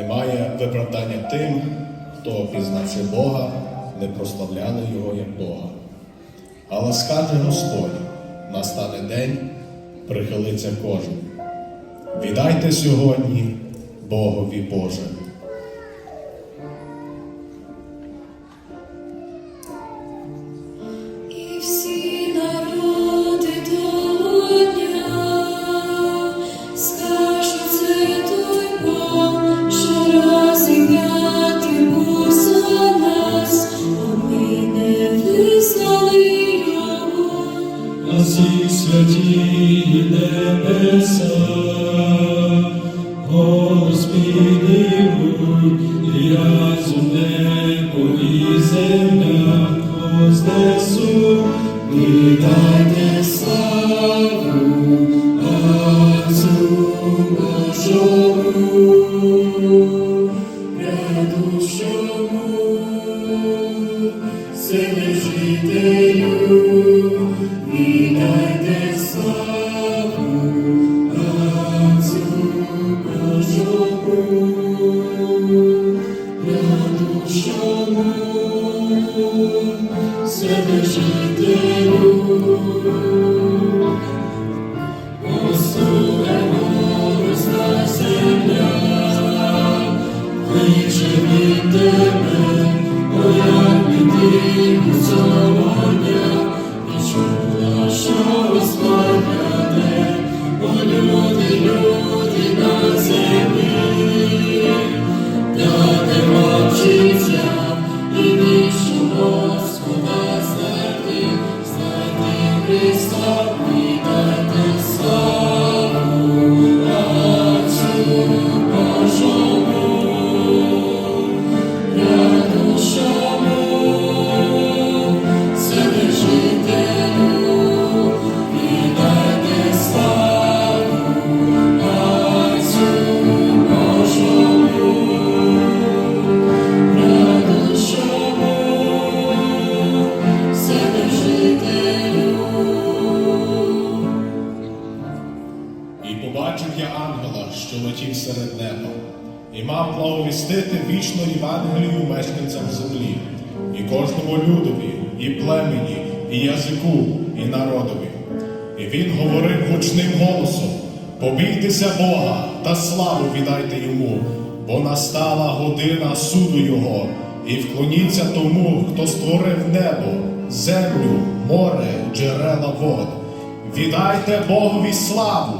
Немає виправдання тим, хто, пізнавши Бога, не прославляли Його як Бога. Але скаже Господь, настане день, прихилиться кожен. Віддайте сьогодні Богові Боже. Його. на всі святі небеса, голос підіймуть, і разом небо і земля вознесу, віддайте славу Отцю Божому, предущому, Вседержителю, віддайте славу Отцю Божому, предущому, Вседержителю. Послухаймо, весна земля, кличе І побачив я ангела, що летів серед неба, і мав благовістити вічну Євангелію мешканцям землі, і кожному людові, і племені, і язику, і народові. І він говорив гучним голосом: Побійтеся Бога та славу віддайте йому, бо настала година суду Його, і вклоніться тому, хто створив небо, землю, море, джерела вод. Віддайте Богові славу,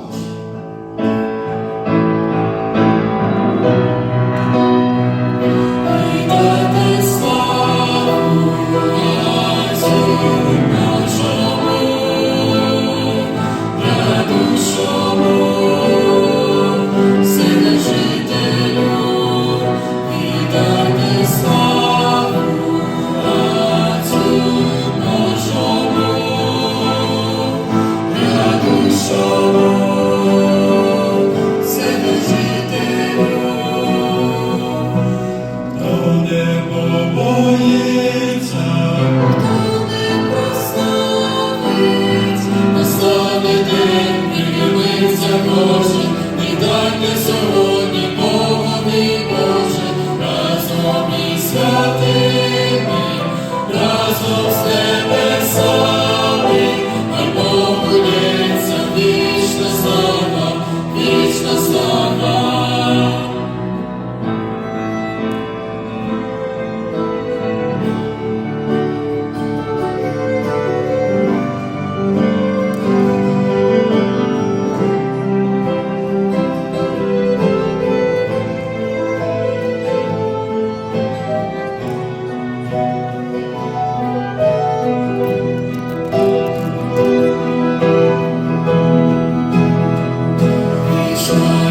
Shalom.